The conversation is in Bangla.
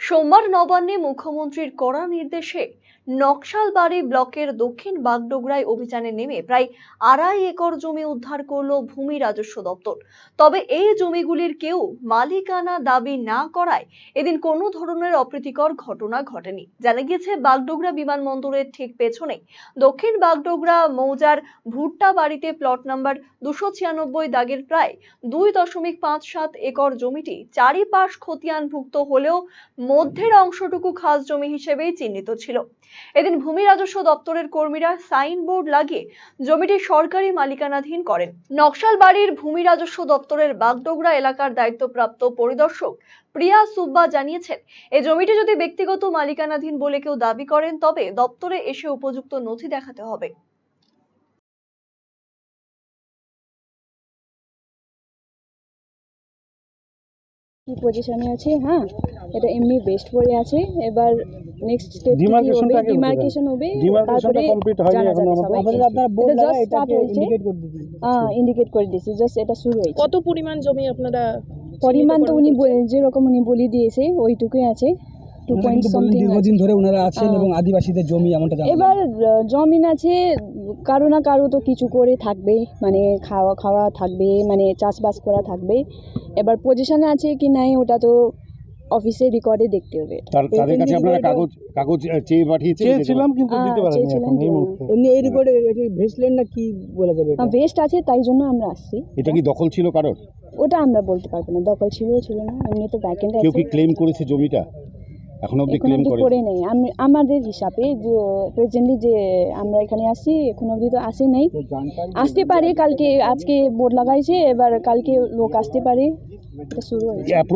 সোমবার নবান্নে মুখ্যমন্ত্রীর কড়া নির্দেশে নকশালবাড়ি ব্লকের দক্ষিণ বাগডোগরায় অভিযানে নেমে প্রায় আড়াই একর জমি উদ্ধার করল ভূমি রাজস্ব দপ্তর। তবে এই জমিগুলির কেউ মালিকানা দাবি না করায় এদিন কোনো ধরনের অপ্রীতিকর ঘটনা ঘটেনি। জানা গিয়েছে, বাগডোগরা বিমানবন্দরের ঠিক পেছনে দক্ষিণ বাগডোগরা মৌজার ভুট্টা বাড়িতে প্লট নাম্বার দুশো ছিয়ানব্বই দাগের প্রায় দুই দশমিক পাঁচ সাত একর জমিটি চারিপাশ খতিয়ানভুক্ত হলেও মধ্যের অংশটুকু খাস জমি হিসেবেই চিহ্নিত ছিল। এদিন ভূমি রাজস্ব দপ্তরের কর্মীরা সাইনবোর্ড লাগিয়ে জমিটি সরকারি মালিকানাধীন করেন। নকশাল বাড়ির ভূমি রাজস্ব দপ্তরের বাগডোগরা এলাকার দায়িত্বপ্রাপ্ত পরিদর্শক প্রিয়া সুব্বা জানিয়েছেন এই জমিটি যদি ব্যক্তিগত মালিকানাধীন বলে কেউ দাবি করেন, তবে দপ্তরে এসে উপযুক্ত নথি দেখাতে হবে। কি পজিশনে আছে? হ্যাঁ এটা এমনি বেস্ট পড়ে আছে। এবার নেক্সট স্টেপ কি হবে? টা আগে হতে ডিমার্কেশন হবে ডিমার্কেশনটা তারপরে কমপ্লিট হয়নি এখন যাবে আমাদের। আপনারা বোর্ড এটা লাগা এটা হয়েছে। ইন্ডিকেট করে দিয়েছি। হ্যাঁ ইন্ডিকেট করে দিয়েছি জাস্ট এটা শুরু হয়েছে। কত পরিমাণ জমি আপনারা পরিমাণ তো উনি বলে- যেরকম উনি বলে দিয়েছে ওইটুকুই আছে। টু পয়েন্ট সামথিং দীর্ঘদিন ধরে ওনারা আছেন। এবং আদিবাসীদের জমি এমনটা এবার জমিন আছে কারও না কারও তো কিছু করে থাকবে মানে খাওয়া খাওয়া থাকবে মানে চাষবাস করা থাকবে। এবার পজিশনে আছে কি নাই ওটা তো অফিসে রেকর্ডে দেখতে হবে। তার তাদের কাছে এমনি আপনারা কাগজ কাগজ চেয়ে পাঠিয়েছেন চেয়েছিলাম কিন্তু দিতে পারেনি এখন এই মুহূর্তে। এমনি এই রেকর্ডে এটি ভেসলেন না কি বলা যাবে এটা? ভেস্ট আছে তাই জন্য আমরা আসছি। এটা কি দখল ছিল কারোর? ওটা আমরা বলতে পারব না দখল ছিল ছিল না এমনি তো ব্যাকেন্ড কেউ কি ক্লেম করেছে জমিটা? এখন অবধি ক্লেম করে করে নেই। আমি আমাদের হিসাবে যে প্রেজেন্টলি যে আমরা এখানে আসি এখন অবধি তো আসে নাই। আসতে পারে কালকে আজকে বোর্ড লাগাইছে এবার কালকে লোক আসতে পারে। তো শুরু হয়েছে।